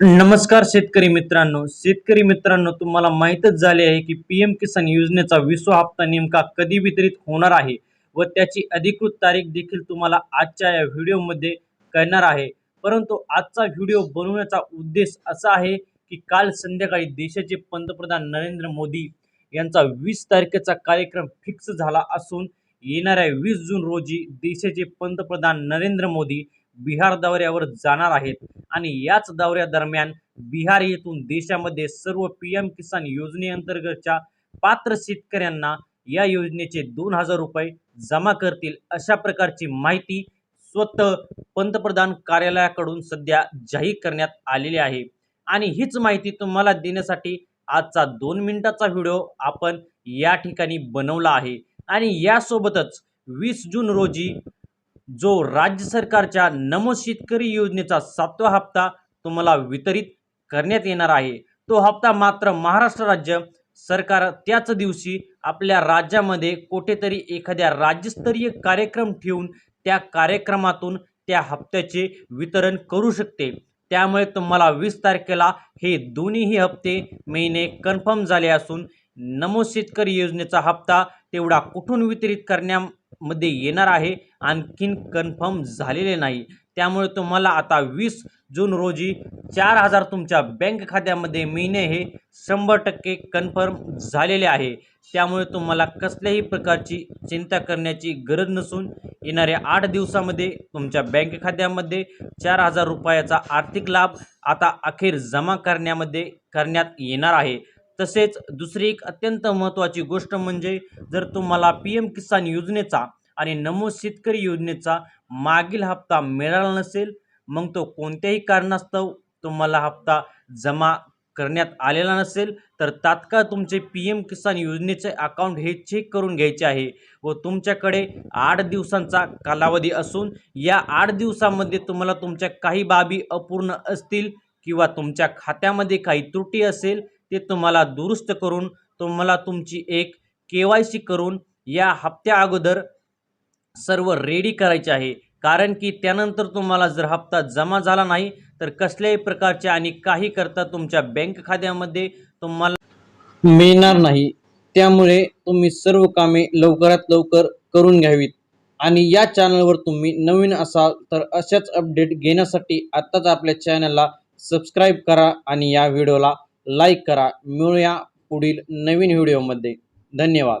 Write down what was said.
नमस्कार शेतकरी मित्रांनो. शेतकरी मित्रांनो तुम्हाला माहीतच झाले आहे की पी एम किसान योजनेचा विश्व हप्ता नेमका कधी वितरित होणार आहे व त्याची अधिकृत तारीख देखील तुम्हाला आजच्या या व्हिडिओमध्ये कळणार आहे. परंतु आजचा व्हिडिओ बनवण्याचा उद्देश असा आहे की काल संध्याकाळी देशाचे पंतप्रधान नरेंद्र मोदी यांचा वीस तारखेचा कार्यक्रम फिक्स झाला असून येणाऱ्या वीस जून रोजी देशाचे पंतप्रधान नरेंद्र मोदी बिहार दौऱ्यावर जाणार आहेत. आणि याच दौऱ्यादरम्यान बिहार येथून देशामध्ये सर्व पी एम किसान योजनेअंतर्गतच्या पात्र शेतकऱ्यांना या योजनेचे दोन हजार रुपये जमा करतील अशा प्रकारची माहिती स्वतः पंतप्रधान कार्यालयाकडून सध्या जाहीर करण्यात आलेली आहे. आणि हीच माहिती तुम्हाला देण्यासाठी आजचा दोन मिनिटाचा व्हिडिओ आपण या ठिकाणी बनवला आहे. आणि यासोबतच वीस जून रोजी जो राज्य सरकारच्या नमो शेतकरी योजनेचा सातवा हप्ता तुम्हाला वितरित करण्यात येणार आहे. तो हप्ता मात्र महाराष्ट्र राज्य सरकार त्याच दिवशी आपल्या राज्यामध्ये कुठेतरी एखाद्या राज्यस्तरीय कार्यक्रम ठेवून त्या कार्यक्रमातून त्या हप्त्याचे वितरण करू शकते. त्यामुळे तुम्हाला वीस तारखेला हे दोन्हीही हप्ते महिने कन्फर्म झाले असून नमो शेतकरी योजनेचा हप्ता तेवढा कुठून वितरित करण्यामध्ये येणार आहे आणखीन कन्फर्म झालेले नाही. त्यामुळे तुम्हाला आता वीस जून रोजी चार हजार तुमच्या बँक खात्यामध्ये मिळणे हे शंभर टक्के कन्फर्म झालेले आहे. त्यामुळे तुम्हाला कसल्याही प्रकारची चिंता करण्याची गरज नसून येणाऱ्या आठ दिवसामध्ये तुमच्या बँक खात्यामध्ये चार हजार रुपयाचा आर्थिक लाभ आता अखेर जमा करण्यामध्ये करण्यात येणार आहे. तसेच दुसरी एक अत्यंत महत्त्वाची गोष्ट म्हणजे जर तुम्हाला पी एम किसान योजनेचा आणि नमो शेतकरी योजनेचा मागील हप्ता मिळाला नसेल मग तो कोणत्याही कारणास्तव तुम्हाला हप्ता जमा करण्यात आलेला नसेल तर तात्काळ तुमचे पी एम किसान योजनेचे अकाउंट हे चेक करून घ्यायचे आहे व तुमच्याकडे आठ दिवसांचा कालावधी असून या आठ दिवसामध्ये तुम्हाला तुमच्या काही बाबी अपूर्ण असतील किंवा तुमच्या खात्यामध्ये काही त्रुटी असेल ते तुम्हाला दुरुस्त करून तुम्हाला तुमची एक के वाय सी करून या हप्त्या अगोदर सर्व रेडी करायचे आहे. कारण की त्यानंतर तुम्हाला जर हप्ता जमा झाला नाही तर कसल्याही प्रकारच्या आणि काही करता तुमच्या बँक खात्यामध्ये तुम्हाला मिळणार नाही. त्यामुळे तुम्ही सर्व कामे लवकरात लवकर करून घ्यावीत. आणि या चॅनलवर तुम्ही नवीन असाल तर अशाच अपडेट घेण्यासाठी आत्ताच आपल्या चॅनलला सबस्क्राईब करा आणि या व्हिडिओला लाईक करा. मिळूया पुढील नवीन व्हिडिओमध्ये धन्यवाद.